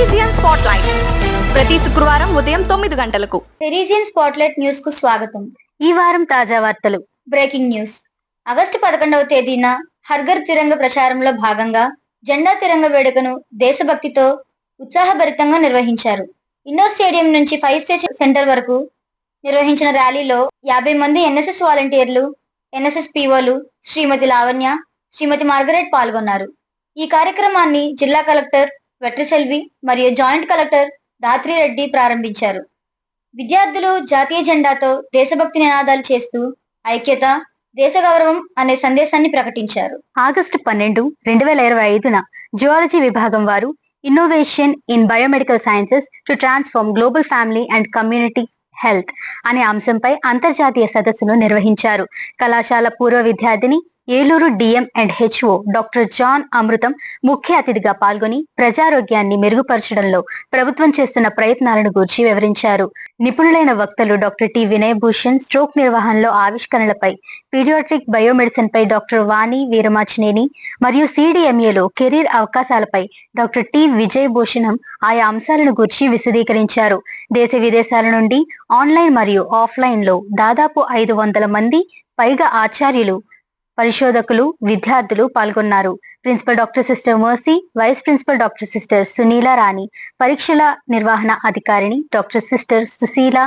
తెరీజియన్ spotlight ప్రతి శుక్రవారం ఉదయం తొమ్మిది గంటలకు. టెరీజియన్ స్పాట్లైట్ న్యూస్కు స్వాగతం. ఈ వారం తాజా వార్తలు. బ్రేకింగ్ న్యూస్ ఆగస్టు పదకొండవ తేదీన హర్ఘర్ తిరంగ ప్రచారంలో భాగంగా జెండా తిరంగ వేడుకను దేశభక్తితో ఉత్సాహభరితంగా నిర్వహించారు. ఇండోర్ స్టేడియం నుంచి ఫైవ్ స్టేషన్ సెంటర్ వరకు నిర్వహించిన ర్యాలీలో యాభై మంది ఎన్ఎస్ఎస్ వాలంటీర్లు ఎన్ఎస్ఎస్ పీఓలు శ్రీమతి లావణ్య శ్రీమతి మార్గరెట్ పాల్గొన్నారు. ఈ కార్యక్రమాన్ని జిల్లా కలెక్టర్ వెట్రిసెల్వి మరియు జాయింట్ కలెక్టర్ ధాత్రి రెడ్డి ప్రారంభించారు. విద్యార్థులు జాతీయ జెండాతో దేశభక్తి నినాదాలు చేస్తూ ఐక్యత దేశ గౌరవం అనే సందేశాన్ని ప్రకటించారు. ఆగస్టు పన్నెండు రెండు వేల ఇరవై ఐదున జియాలజీ విభాగం వారు innovation in biomedical sciences to transform global family and community health అనే అంశంపై అంతర్జాతీయ సదస్సును నిర్వహించారు. కళాశాల పూర్వ విద్యార్థిని Eluru DM and HO doctor John Amrutham ముఖ్య అతిథిగా పాల్గొని ప్రజారోగ్యాన్ని మెరుగుపరచడంలో ప్రభుత్వం చేస్తున్న ప్రయత్నాలను గూర్చి వివరించారు. నిపుణులైన వక్తలు doctor T Vinay Bhushan stroke నిర్వహణలో ఆవిష్కరణలపై పీడియాట్రిక్ బయోమెడిసిన్ పై డాక్టర్ వాణి వీరమాచినేని మరియు సిడిఎంఏలో కెరీర్ అవకాశాలపై డాక్టర్ టి విజయ్ భూషణం ఆయా అంశాలను గూర్చి విశదీకరించారు. దేశ విదేశాల నుండి ఆన్లైన్ మరియు ఆఫ్లైన్లో దాదాపు ఐదు వందల మంది పైగా ఆచార్యులు పరిశోధకులు విద్యార్థులు పాల్గొన్నారు. Principal doctor sister Mercy vice principal doctor sister Sunila Rani పరీక్షల నిర్వహణ అధికారిని డాక్టర్ సిస్టర్ సుశీల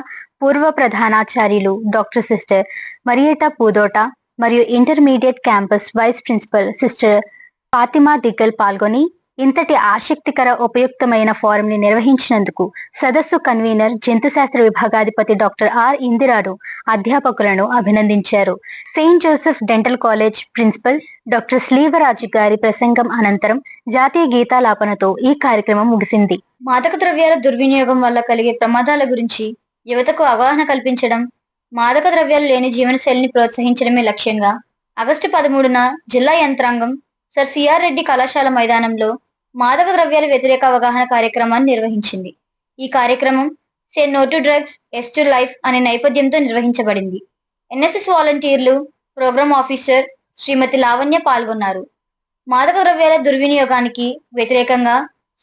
పూర్వ ప్రధానాచార్యులు డాక్టర్ సిస్టర్ మరియేట పూదోట మరియు intermediate campus vice principal sister Fatima Diggal పాల్గొని ఇంతటి ఆసక్తికర ఉపయుక్తమైన ఫోరం ని నిర్వహించినందుకు సదస్సు కన్వీనర్ జంతు శాస్త్ర విభాగాధిపతి డాక్టర్ ఆర్. ఇందిరాడు అధ్యాపకులను అభినందించారు. Saint Joseph dental college principal doctor Sleevaraju గారి ప్రసంగం అనంతరం జాతీయ గీతాలాపనతో ఈ కార్యక్రమం ముగిసింది. మాదక ద్రవ్యాల దుర్వినియోగం వల్ల కలిగే ప్రమాదాల గురించి యువతకు అవగాహన కల్పించడం మాదక ద్రవ్యాలు లేని జీవనశైలిని ప్రోత్సహించడమే లక్ష్యంగా ఆగస్టు పదమూడున జిల్లా యంత్రాంగం సర్ సిఆర్ రెడ్డి కళాశాల మైదానంలో మాదక ద్రవ్యాల వ్యతిరేక అవగాహన కార్యక్రమాన్ని నిర్వహించింది. ఈ కార్యక్రమం say no to drugs yes to life అనే నేపథ్యంతో నిర్వహించబడింది. ఎన్ఎస్ఎస్ వాలంటీర్లు ప్రోగ్రామ్ ఆఫీసర్ శ్రీమతి లావణ్య పాల్గొన్నారు. మాదక ద్రవ్యాల దుర్వినియోగానికి వ్యతిరేకంగా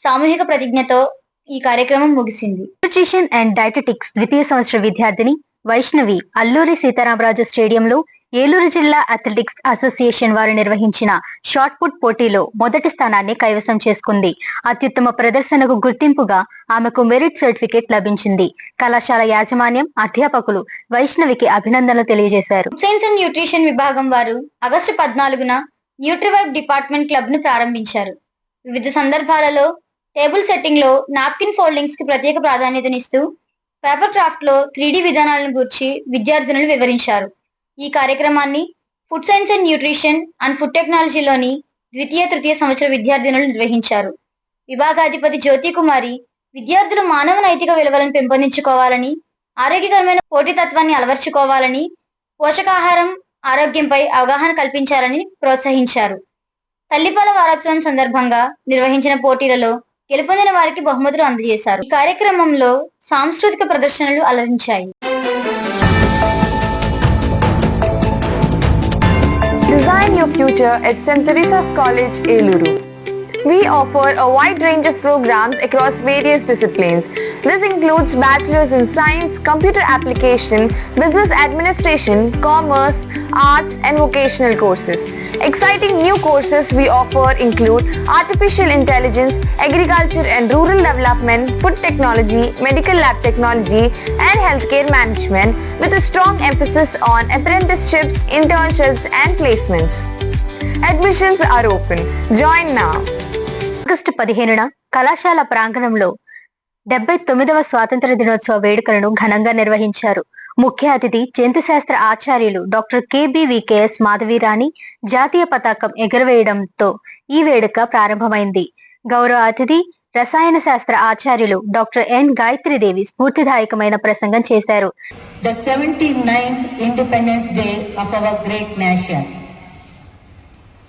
సామూహిక ప్రతిజ్ఞతో ఈ కార్యక్రమం ముగిసింది. న్యూట్రిషన్ అండ్ డైటెటిక్స్ ద్వితీయ సంవత్సర విద్యార్థిని వైష్ణవి అల్లూరి సీతారామరాజు స్టేడియంలో ఏలూరు జిల్లా అథ్లెటిక్స్ అసోసియేషన్ వారు నిర్వహించిన షార్ట్ పుట్ పోటీలో మొదటి స్థానాన్ని కైవసం చేసుకుంది. అత్యుత్తమ ప్రదర్శనకు గుర్తింపుగా ఆమెకు మెరిట్ సర్టిఫికేట్ లభించింది. కళాశాల యాజమాన్యం అధ్యాపకులు వైష్ణవికి అభినందనలు తెలియజేశారు. సైన్స్ అండ్ న్యూట్రిషన్ విభాగం వారు ఆగస్టు పద్నాలుగున న్యూట్రివైబ్ డిపార్ట్మెంట్ క్లబ్ను ప్రారంభించారు. వివిధ సందర్భాలలో టేబుల్ సెట్టింగ్లో నాప్కిన్ ఫోల్డింగ్స్కి ప్రత్యేక ప్రాధాన్యతనిస్తూ పేపర్ క్రాఫ్ట్లో త్రీ విధానాలను గూర్చి విద్యార్థినులు వివరించారు. ఈ కార్యక్రమాన్ని food science and nutrition and food టెక్నాలజీలోని ద్వితీయ తృతీయ సంవత్సర విద్యార్థినులు నిర్వహించారు. విభాగాధిపతి జ్యోతి కుమారి విద్యార్థులు మానవ నైతిక విలువలను పెంపొందించుకోవాలని ఆరోగ్యకరమైన పోటీతత్వాన్ని అలవర్చుకోవాలని పోషకాహారం ఆరోగ్యంపై అవగాహన కల్పించాలని ప్రోత్సహించారు. తల్లిపాల వారోత్సవం సందర్భంగా నిర్వహించిన పోటీలలో గెలుపొందిన వారికి బహుమతులు అందజేశారు. ఈ కార్యక్రమంలో సాంస్కృతిక ప్రదర్శనలు అలరించాయి. Future at St. Teresa's College, Eluru. We offer a wide range of programs across various disciplines. This includes bachelor's in science, computer application, business administration, commerce, arts and vocational courses. Exciting new courses we offer include artificial intelligence, agriculture and rural development, food technology, medical lab technology and healthcare management with a strong emphasis on apprenticeships, internships and placements. Admissions are open. Join now. August పదిహేనున కళాశాల ప్రాంగణంలో డెబ్బై తొమ్మిదవ స్వాతంత్ర దినోత్సవ వేడుకలను ఘనంగా నిర్వహించారు ముఖ్య అతిథి జంతు శాస్త్ర ఆచార్యులు డాక్టర్ కేబివికేఎస్ మాధవీరాణి జాతీయ పతాకం ఎగురవేయడంతో ఈ వేడుక ప్రారంభమైంది గౌరవ అతిథి రసాయన శాస్త్ర ఆచార్యులు డాక్టర్ ఎన్ గాయత్రీదేవి స్ఫూర్తిదాయకమైన ప్రసంగం చేశారు the 79th Independence Day of our great nation.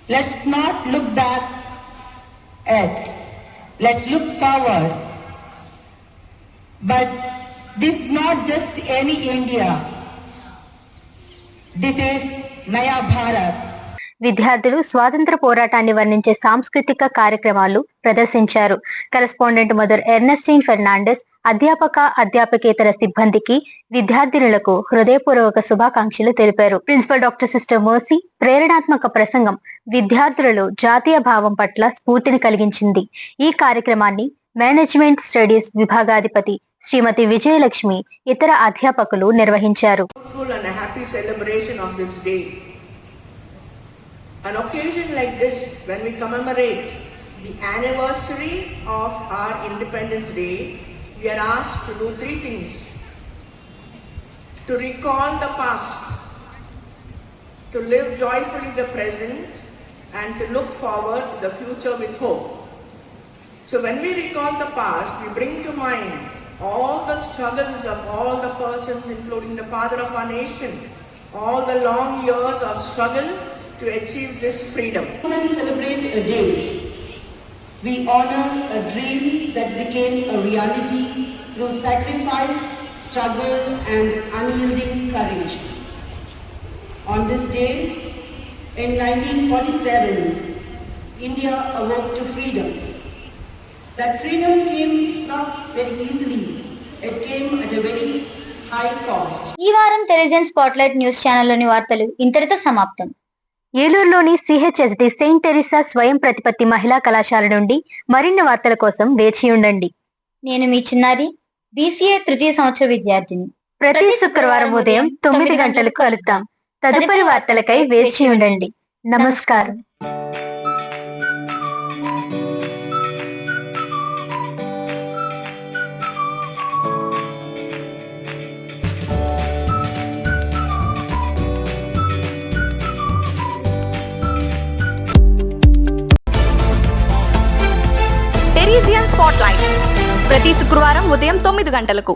Let's not look back at, let's look forward. But this not just any India. This is Naya Bharat. విద్యార్థులు స్వాతంత్ర పోరాటాన్ని వర్ణించే సాంస్కృతిక కార్యక్రమాలు ప్రదర్శించారు కరెస్పాండెంట్ మదర్ ఎర్నస్టీన్ ఫెర్నాండెస్ అధ్యాపక అధ్యాపకేతర సిబ్బందికి విద్యార్థినులకు హృదయపూర్వక శుభాకాంక్షలు తెలిపారు. ప్రిన్సిపల్ డాక్టర్ సిస్టర్ మోసి ప్రేరణాత్మక ప్రసంగం విద్యార్థులలో జాతీయ భావం పట్ల స్ఫూర్తిని కలిగించింది. ఈ కార్యక్రమాన్ని మేనేజ్మెంట్ స్టడీస్ విభాగాధిపతి శ్రీమతి విజయలక్ష్మి ఇతర అధ్యాపకులు నిర్వహించారు. An occasion like this, when we commemorate the anniversary of our Independence Day, we are asked to do three things. To recall the past, to live joyfully the present, and to look forward to the future with hope. So when we recall the past, we bring to mind all the struggles of all the persons, including the father of our nation, all the long years of struggle to achieve this freedom. We celebrate a day, we honor a dream that became a reality through sacrifice, struggle, and unyielding courage. On this day, in 1947, India awoke to freedom. That freedom came not very easily, it came at a very high cost. ఈ వారం టెలిజన్ spotlight news ఛానల్లోని వార్తలు ఇంతటితో సమాప్తం ఏలూరులోని CHSD Saint Teresa స్వయం ప్రతిపత్తి మహిళా కళాశాల నుండి మరిన్ని వార్తల కోసం వేచి ఉండండి. నేను మీ చిన్నారి బీసీఏ తృతీయ సంవత్సర విద్యార్థిని. ప్రతి శుక్రవారం ఉదయం తొమ్మిది గంటలకు కలుద్దాం. తదుపరి వార్తలకై వేచి ఉండండి. నమస్కారం. స్పాట్లైట్ ప్రతి శుక్రవారం ఉదయం తొమ్మిది గంటలకు.